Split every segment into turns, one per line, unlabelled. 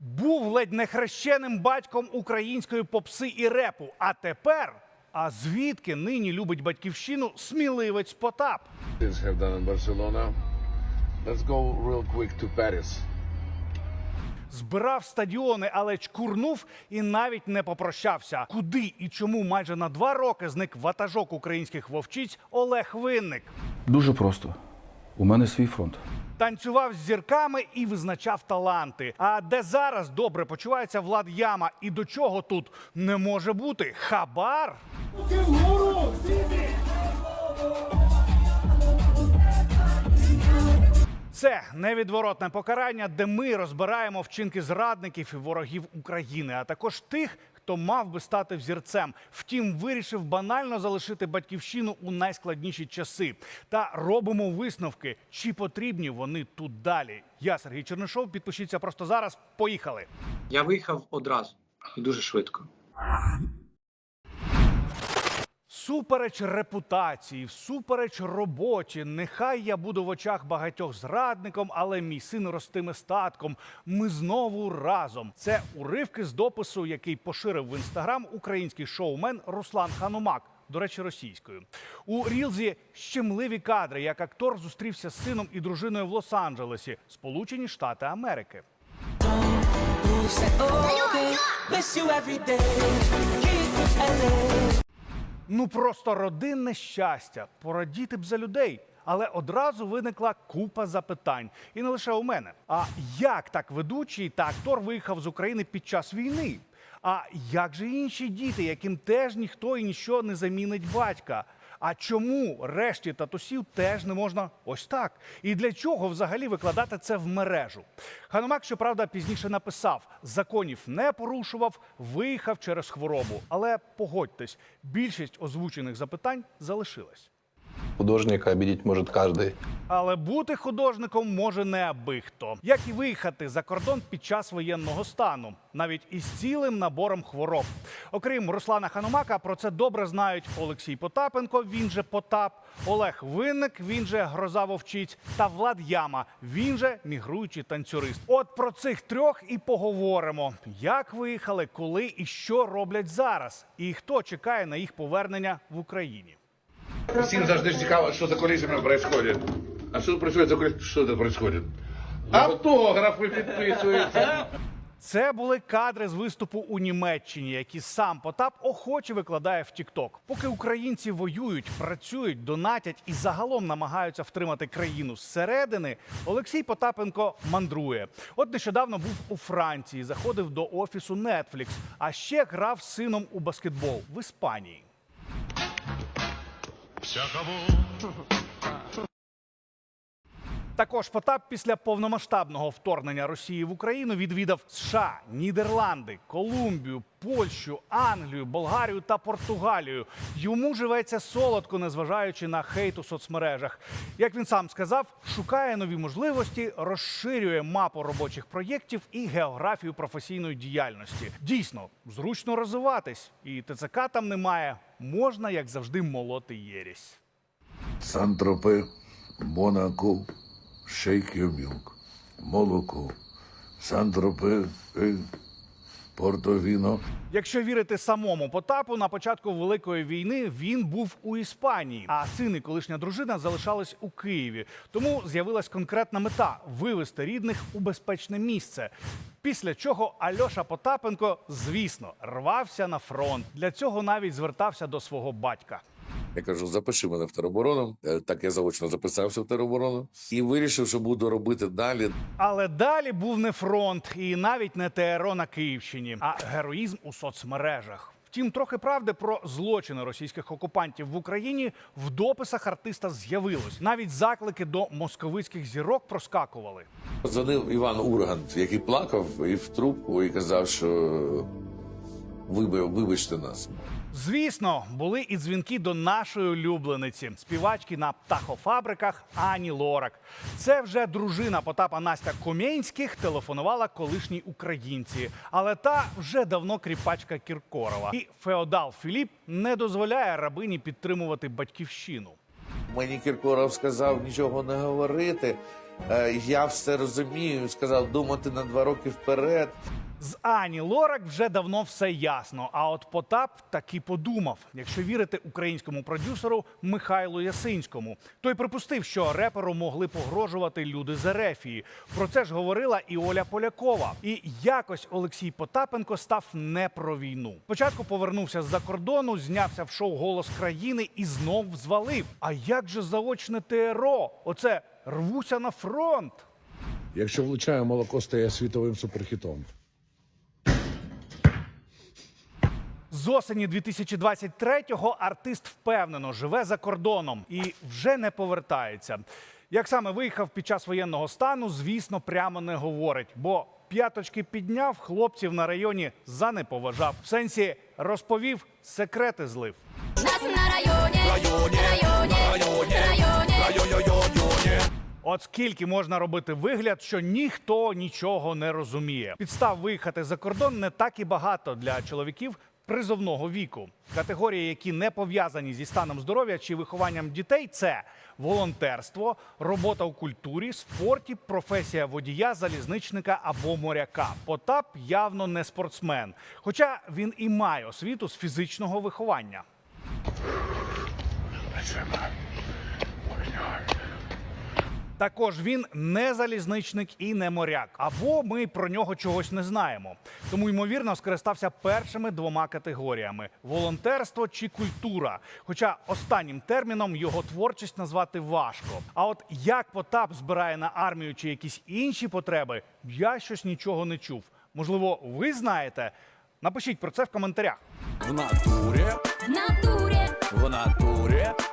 Був ледь не хрещеним батьком української попси і репу. А тепер. А звідки нині любить батьківщину сміливець Потап?
Barcelona. Let's go real quick to Paris.
Збирав стадіони, але чкурнув і навіть не попрощався. Куди і чому майже на два роки зник ватажок українських вовчиць Олег Винник.
Дуже просто. У мене свій фронт.
Танцював з зірками і визначав таланти. А де зараз добре почувається Влад Яма? І до чого тут не може бути? Хабар? Це невідворотне покарання, де ми розбираємо вчинки зрадників і ворогів України, а також тих, хто мав би стати взірцем. Втім, вирішив банально залишити батьківщину у найскладніші часи. Та робимо висновки, чи потрібні вони тут далі. Я Сергій Чернишов. Підпишіться просто зараз. Поїхали.
Я виїхав одразу і дуже швидко.
Супереч репутації, всупереч роботі, нехай я буду в очах багатьох зрадником, але мій син ростиме статком. Ми знову разом. Це уривки з допису, який поширив в інстаграм український шоумен Руслан Ханумак. До речі, російською у Рілзі щемливі кадри, як актор зустрівся з сином і дружиною в Лос-Анджелесі, Сполучені Штати Америки. Ну просто родинне щастя, порадіти б за людей. Але одразу виникла купа запитань, і не лише у мене. А як так ведучий та актор виїхав з України під час війни? А як же інші діти, яким теж ніхто і ніщо не замінить батька? А чому решті татусів теж не можна ось так? І для чого взагалі викладати це в мережу? Ханумак, щоправда, пізніше написав: законів не порушував, виїхав через хворобу. Але погодьтесь, більшість озвучених запитань залишилась.
Художника обидеть может каждый.
Але бути художником може не аби хто. Як і виїхати за кордон під час воєнного стану, навіть із цілим набором хвороб. Окрім Руслана Ханумака, про це добре знають Олексій Потапенко, він же Потап, Олег Винник, він же Гроза Вовчиць, та Влад Яма, він же мігруючий танцюрист. От про цих трьох і поговоримо: як виїхали, коли і що роблять зараз, і хто чекає на їх повернення в Україні.
Всім завжди цікаво, що за кулісами відбувається. А що відбувається за кулісами? Що це відбувається? Автографи підписуються.
Це були кадри з виступу у Німеччині, які сам Потап охоче викладає в Тікток. Поки українці воюють, працюють, донатять і загалом намагаються втримати країну зсередини. Олексій Потапенко мандрує. От нещодавно був у Франції, заходив до офісу Netflix, а ще грав з сином у баскетбол в Іспанії. シャカボ Також Потап після повномасштабного вторгнення Росії в Україну відвідав США, Нідерланди, Колумбію, Польщу, Англію, Болгарію та Португалію. Йому живеться солодко, незважаючи на хейт у соцмережах. Як він сам сказав, шукає нові можливості, розширює мапу робочих проєктів і географію професійної діяльності. Дійсно, зручно розвиватись, і ТЦК там немає. Можна, як завжди, молоти єрість.
Сан-Тропе, Монако, Your Milk, молоко, Сан-Тропе, е,
Якщо вірити самому Потапу, на початку великої війни він був у Іспанії, а син і колишня дружина залишались у Києві. Тому з'явилась конкретна мета вивести рідних у безпечне місце. Після чого Альоша Потапенко, звісно, рвався на фронт. Для цього навіть звертався до свого батька.
Я кажу, запиши мене в тероборону. Е, Так я заочно записався в тероборону і вирішив, що буду робити далі.
Але далі був не фронт і навіть не ТРО на Київщині, а героїзм у соцмережах. Втім, трохи правди про злочини російських окупантів в Україні в дописах артиста з'явилось. Навіть заклики до московицьких зірок проскакували.
Дзвонив Іван Ургант, який плакав і в трубку і казав, що «Виби- вибачте нас.
Звісно, були і дзвінки до нашої улюблениці, співачки на птахофабриках Ані Лорак. Це вже дружина Потапа Настя Комєнських телефонувала колишній українці, але та вже давно кріпачка Кіркорова. І феодал Філіп не дозволяє рабині підтримувати батьківщину.
Мені Кіркоров сказав нічого не говорити. Е, Я все розумію, сказав думати на два роки вперед.
З Ані Лорак вже давно все ясно. А от Потап таки подумав, якщо вірити українському продюсеру Михайлу Ясинському. Той припустив, що реперу могли погрожувати люди з Ерефії. Про це ж говорила і Оля Полякова. І якось Олексій Потапенко став не про війну. Спочатку повернувся з-за кордону, знявся в шоу Голос країни і знов звалив. А як же заочне ТРО? Оце рвуся на фронт.
Якщо влучає, молоко стає світовим суперхітом.
З осені 2023-го артист впевнено живе за кордоном і вже не повертається. Як саме виїхав під час воєнного стану, звісно, прямо не говорить, бо п'яточки підняв, хлопців на районі занеповажав. В сенсі розповів, секрети злив.
Нас на районі, районі, районі, районі,
От скільки можна робити вигляд, що ніхто нічого не розуміє. Підстав виїхати за кордон не так і багато для чоловіків призовного віку. Категорії, які не пов'язані зі станом здоров'я чи вихованням дітей, це волонтерство, робота у культурі, спорті, професія водія, залізничника або моряка. Потап явно не спортсмен, хоча він і має освіту з фізичного виховання. Також він не залізничник і не моряк. Або ми про нього чогось не знаємо. Тому ймовірно скористався першими двома категоріями: волонтерство чи культура. Хоча останнім терміном його творчість назвати важко. А от як Потап збирає на армію чи якісь інші потреби, я щось нічого не чув. Можливо, ви знаєте? Напишіть про це в коментарях.
В натурі,
в натурі,
в натурі.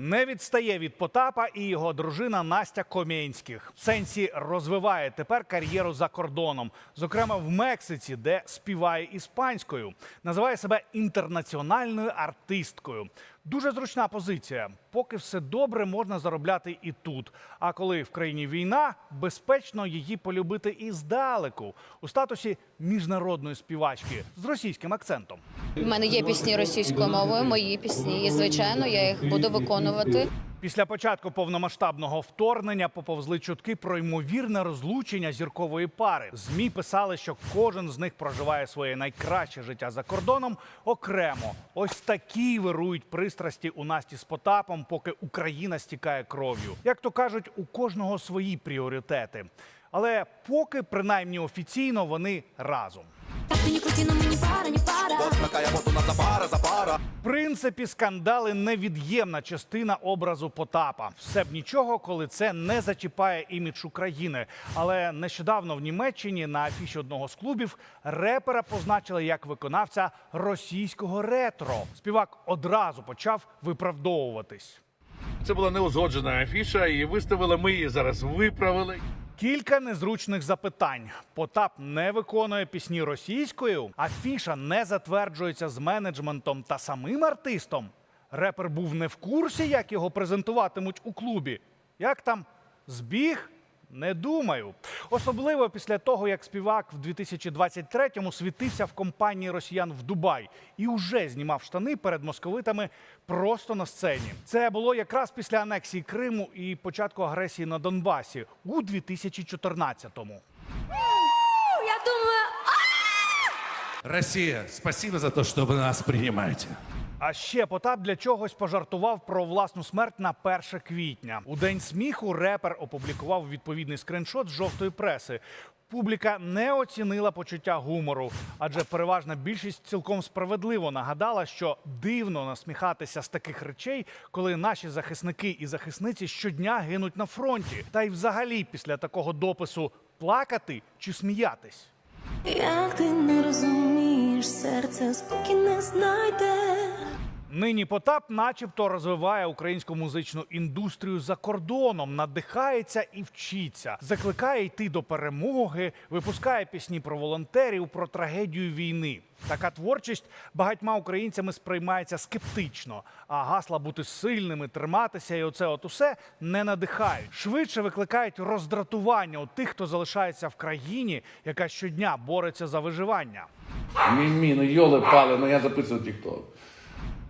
Не відстає від Потапа і його дружина Настя Комєнських. Сенсі розвиває тепер кар'єру за кордоном, зокрема в Мексиці, де співає іспанською, називає себе інтернаціональною артисткою. Дуже зручна позиція. Поки все добре, можна заробляти і тут. А коли в країні війна, безпечно її полюбити і здалеку у статусі міжнародної співачки з російським акцентом.
У мене є пісні російською мовою, мої пісні, і звичайно, я їх буду виконувати.
Після початку повномасштабного вторгнення поповзли чутки про ймовірне розлучення зіркової пари. Змі писали, що кожен з них проживає своє найкраще життя за кордоном окремо. Ось такі вирують пристрасті у Насті з Потапом, поки Україна стікає кров'ю. Як то кажуть, у кожного свої пріоритети. Але поки, принаймні офіційно, вони разом.
Так ти ні но мені пара, не пара.
В принципі, скандали невід'ємна частина образу Потапа. Все б нічого, коли це не зачіпає імідж України. Але нещодавно в Німеччині на афіші одного з клубів репера позначили як виконавця російського ретро. Співак одразу почав виправдовуватись.
Це була неузгоджена афіша, і виставили ми її зараз виправили.
Кілька незручних запитань. Потап не виконує пісні російською, а фіша не затверджується з менеджментом та самим артистом. Репер був не в курсі, як його презентуватимуть у клубі. Як там збіг? Не думаю. Особливо після того, як співак в 2023-му світився в компанії росіян в Дубай і уже знімав штани перед московитами просто на сцені. Це було якраз після анексії Криму і початку агресії на Донбасі у 2014-му.
Я думаю,
Россия, спасибо за то, что вы нас принимаете.
А ще Потап для чогось пожартував про власну смерть на 1 квітня. У день сміху репер опублікував відповідний скриншот з жовтої преси. Публіка не оцінила почуття гумору, адже переважна більшість цілком справедливо нагадала, що дивно насміхатися з таких речей, коли наші захисники і захисниці щодня гинуть на фронті. Та й взагалі після такого допису плакати чи сміятись.
як ти не розумієш, серце спокій не знайде.
Нині Потап, начебто, розвиває українську музичну індустрію за кордоном, надихається і вчиться, закликає йти до перемоги, випускає пісні про волонтерів, про трагедію війни. Така творчість багатьма українцями сприймається скептично, а гасла бути сильними, триматися і оце от усе не надихають. Швидше викликають роздратування у тих, хто залишається в країні, яка щодня бореться за виживання.
Мімі, ну йоли пали, ну я записую тікток.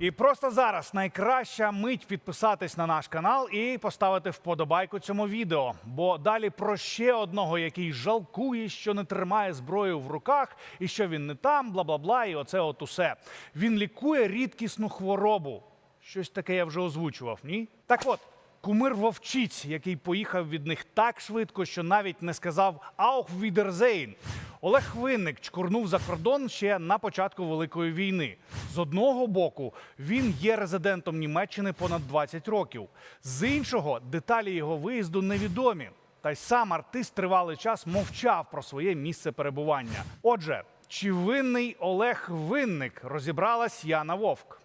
І просто зараз найкраща мить підписатись на наш канал і поставити вподобайку цьому відео. Бо далі про ще одного, який жалкує, що не тримає зброю в руках, і що він не там, бла бла бла. І оце от усе. Він лікує рідкісну хворобу. Щось таке я вже озвучував, ні? Так от. Кумир вовчиць, який поїхав від них так швидко, що навіть не сказав «Аух Відерзейн». Олег Винник чкурнув за кордон ще на початку Великої війни. З одного боку, він є резидентом Німеччини понад 20 років. З іншого, деталі його виїзду невідомі. Та й сам артист тривалий час мовчав про своє місце перебування. Отже, чи винний Олег Винник розібралась Яна Вовк.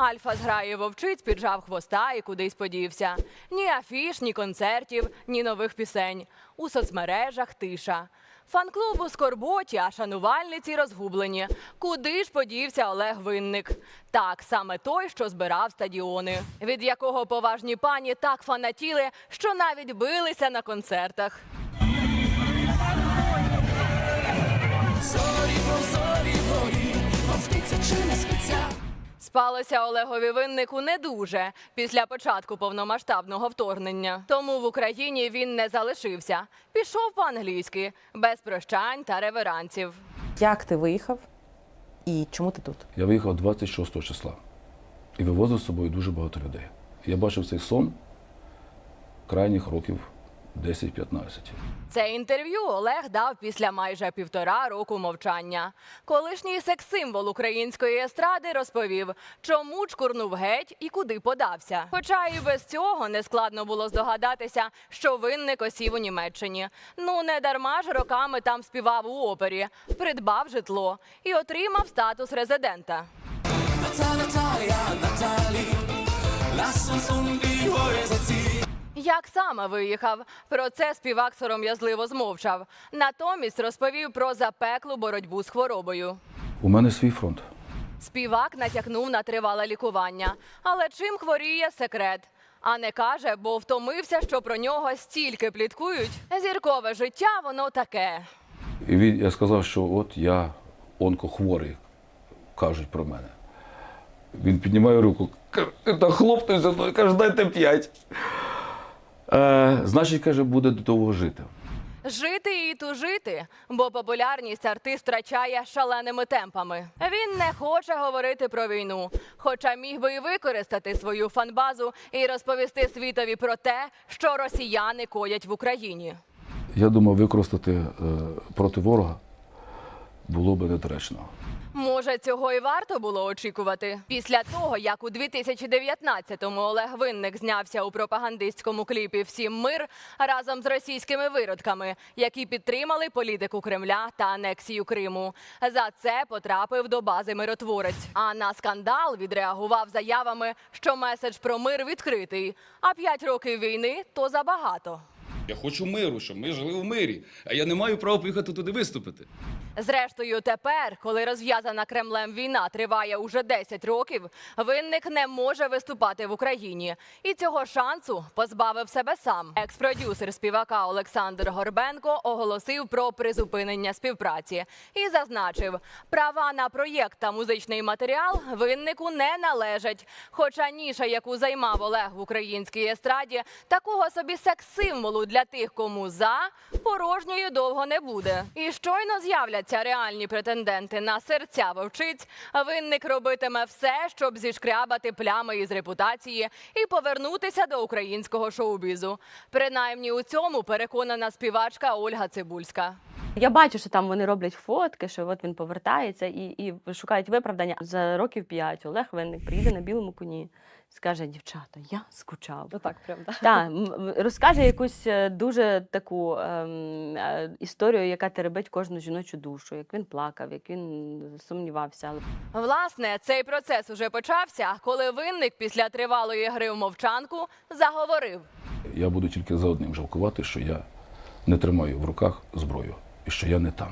Альфа зграє вовчиць, піджав хвоста і кудись подівся. Ні афіш, ні концертів, ні нових пісень. У соцмережах тиша. Фан-клуб у скорботі, а шанувальниці розгублені. Куди ж подівся Олег Винник? Так, саме той, що збирав стадіони, від якого поважні пані так фанатіли, що навіть билися на концертах. Спалося Олегові виннику не дуже після початку повномасштабного вторгнення. Тому в Україні він не залишився. Пішов по-англійськи, без прощань та реверансів.
Як ти виїхав і чому ти тут?
Я виїхав 26 числа і вивозив з собою дуже багато людей. Я бачив цей сон крайніх років 10-15.
Це інтерв'ю Олег дав після майже півтора року мовчання. Колишній секс-символ української естради розповів, чому чкурнув геть і куди подався. Хоча і без цього не складно було здогадатися, що винник осів у Німеччині. Ну не дарма ж роками там співав у опері, придбав житло і отримав статус резидента. Як саме виїхав? Про це співак сором'язливо змовчав. Натомість розповів про запеклу боротьбу з хворобою.
У мене свій фронт.
Співак натякнув на тривале лікування. Але чим хворіє секрет? А не каже, бо втомився, що про нього стільки пліткують. Зіркове життя, воно таке.
І він, я сказав, що от я онкохворий, кажуть про мене. Він піднімає руку, та хлопнув каже, дайте п'ять. Е, значить, каже, буде до того жити.
Жити і тужити, бо популярність артист втрачає шаленими темпами. Він не хоче говорити про війну, хоча міг би і використати свою фанбазу і розповісти світові про те, що росіяни коять в Україні.
Я думав, використати е, проти ворога було би недоречно.
Може, цього і варто було очікувати. Після того, як у 2019-му Олег Винник знявся у пропагандистському кліпі Всім мир разом з російськими виродками, які підтримали політику Кремля та анексію Криму. За це потрапив до бази миротворець. А на скандал відреагував заявами, що меседж про мир відкритий. А п'ять років війни то забагато.
Я хочу миру, щоб ми жили в мирі. А я не маю права поїхати туди виступити.
Зрештою, тепер, коли розв'язана Кремлем війна триває уже 10 років, винник не може виступати в Україні. І цього шансу позбавив себе сам. Екс-продюсер співака Олександр Горбенко оголосив про призупинення співпраці і зазначив, права на проєкт та музичний матеріал виннику не належать. Хоча ніша, яку займав Олег в українській естраді, такого собі секс-символу для тих, кому за порожньою довго не буде. І щойно з'являться реальні претенденти на серця вовчиць. Винник робитиме все, щоб зішкрябати плями із репутації і повернутися до українського шоу-бізу. Принаймні у цьому переконана співачка Ольга Цибульська.
Я бачу, що там вони роблять фотки, що от він повертається і, і шукають виправдання. За років п'ять Олег Винник приїде на білому коні. Скаже, дівчата, я скучав.
Ну так, правда.
Так, м- розкаже якусь е, дуже таку ем, е, історію, яка теребить кожну жіночу душу, як він плакав, як він сумнівався.
Власне, цей процес уже почався, коли винник після тривалої гри в мовчанку заговорив.
Я буду тільки за одним жалкувати, що я не тримаю в руках зброю і що я не там.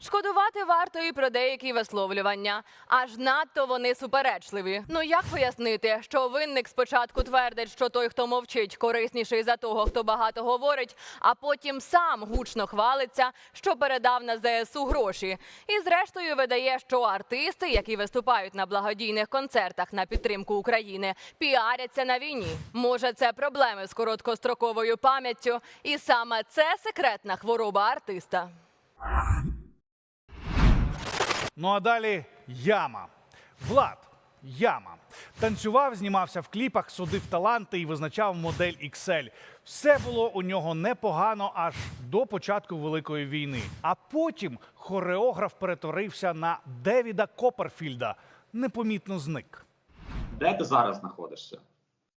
Шкодувати варто і про деякі висловлювання, аж надто вони суперечливі. Ну як пояснити, що винник спочатку твердить, що той, хто мовчить, корисніший за того, хто багато говорить, а потім сам гучно хвалиться, що передав на ЗСУ гроші, і зрештою видає, що артисти, які виступають на благодійних концертах на підтримку України, піаряться на війні. Може, це проблеми з короткостроковою пам'яттю, і саме це секретна хвороба артиста.
Ну а далі яма. Влад. Яма. Танцював, знімався в кліпах, судив таланти і визначав модель XL. Все було у нього непогано аж до початку Великої війни. А потім хореограф перетворився на Девіда Копперфільда. Непомітно зник.
Де ти зараз знаходишся?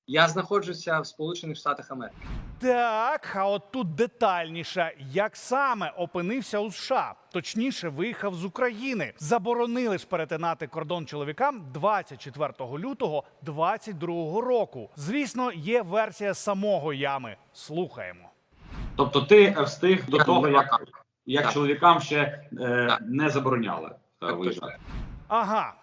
Я знаходжуся в Сполучених Штатах Америки.
Так, а от тут детальніше, як саме опинився у США, точніше, виїхав з України. Заборонили ж перетинати кордон чоловікам 24 лютого 22 року. Звісно, є версія самого ями. Слухаємо.
Тобто ти встиг до того, як, як чоловікам ще е, не забороняли е, виїжджати.
Ага.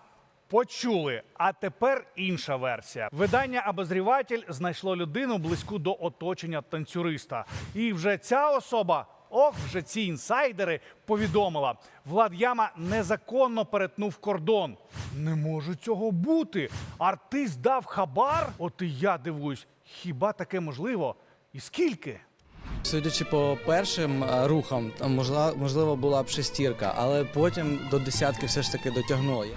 Почули. А тепер інша версія. Видання Обозріватель знайшло людину близьку до оточення танцюриста. І вже ця особа, ох, вже ці інсайдери повідомила: Влад Яма незаконно перетнув кордон. Не може цього бути. Артист дав хабар. От і я дивуюсь, хіба таке можливо? І скільки?
Судячи по першим е, рухам, можливо була б шестірка, але потім до десятки все ж таки дотягнули.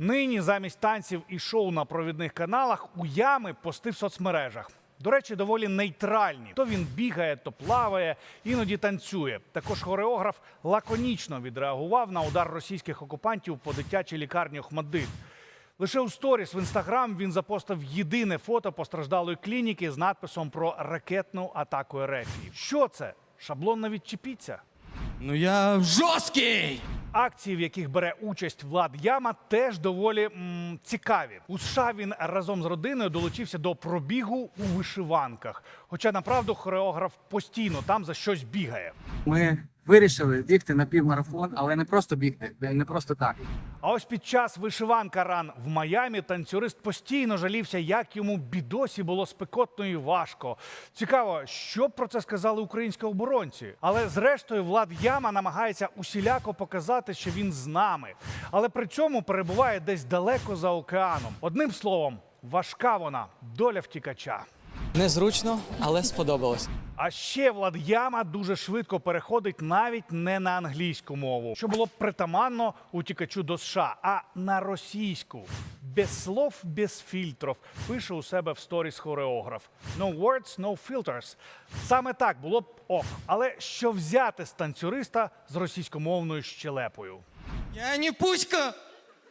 Нині замість танців і шоу на провідних каналах у ями пости в соцмережах. До речі, доволі нейтральні. То він бігає, то плаває, іноді танцює. Також хореограф лаконічно відреагував на удар російських окупантів по дитячій лікарні Охмаддит. Лише у сторіс в інстаграм він запостив єдине фото постраждалої клініки з надписом про ракетну атаку РФ. Що це? Шаблон на відчепіться?
Ну я жорсткий!
Акції, в яких бере участь Влад Яма, теж доволі м, цікаві. У США він разом з родиною долучився до пробігу у вишиванках. Хоча направду хореограф постійно там за щось бігає.
Ми вирішили бігти на півмарафон, але не просто бігти, не просто так.
А ось під час вишиванка ран в Майамі танцюрист постійно жалівся, як йому бідосі було спекотно і важко. Цікаво, що про це сказали українські оборонці. Але зрештою Влад Яма намагається усіляко показати, що він з нами, але при цьому перебуває десь далеко за океаном. Одним словом, важка вона доля втікача.
Незручно, але сподобалось.
А ще Влад Яма дуже швидко переходить навіть не на англійську мову, що було б притаманно утікачу до США, а на російську. Без слов, без фільтрів, пише у себе в сторіс хореограф. No words, no filters. Саме так було б ок. Але що взяти з танцюриста з російськомовною щелепою?
Я не пуська!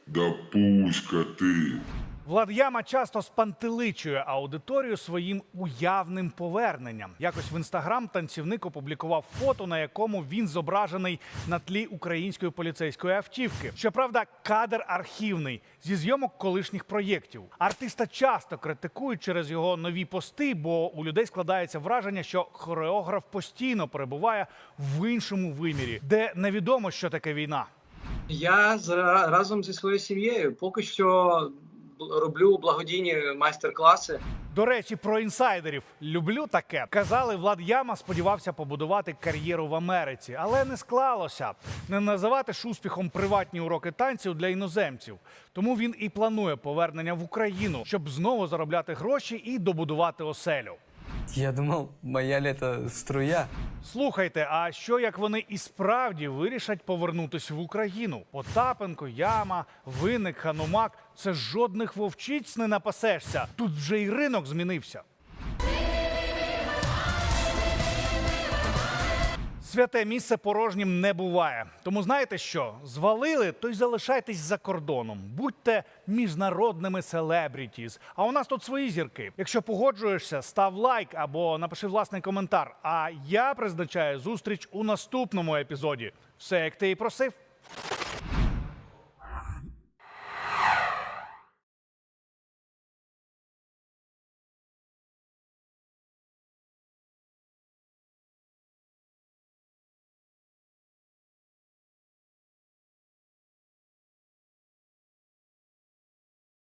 Да пуська ти.
Влад Яма часто спантеличує аудиторію своїм уявним поверненням. Якось в інстаграм танцівник опублікував фото, на якому він зображений на тлі української поліцейської автівки. Щоправда, кадр архівний зі зйомок колишніх проєктів. Артиста часто критикують через його нові пости, бо у людей складається враження, що хореограф постійно перебуває в іншому вимірі, де невідомо, що таке війна.
Я зра- разом зі своєю сім'єю поки що роблю благодійні майстер-класи.
До речі, про інсайдерів люблю таке. Казали, Влад Яма сподівався побудувати кар'єру в Америці, але не склалося. Не називати ж успіхом приватні уроки танців для іноземців. Тому він і планує повернення в Україну, щоб знову заробляти гроші і добудувати оселю.
Я думав, моя літа струя.
Слухайте, а що як вони і справді вирішать повернутися в Україну? Потапенко, Яма, виник, Ханумак це жодних вовчиць не напасешся. Тут вже й ринок змінився. Святе місце порожнім не буває. Тому знаєте що? Звалили, то й залишайтесь за кордоном. Будьте міжнародними селебрітіс. А у нас тут свої зірки. Якщо погоджуєшся, став лайк або напиши власний коментар. А я призначаю зустріч у наступному епізоді. Все як ти і просив.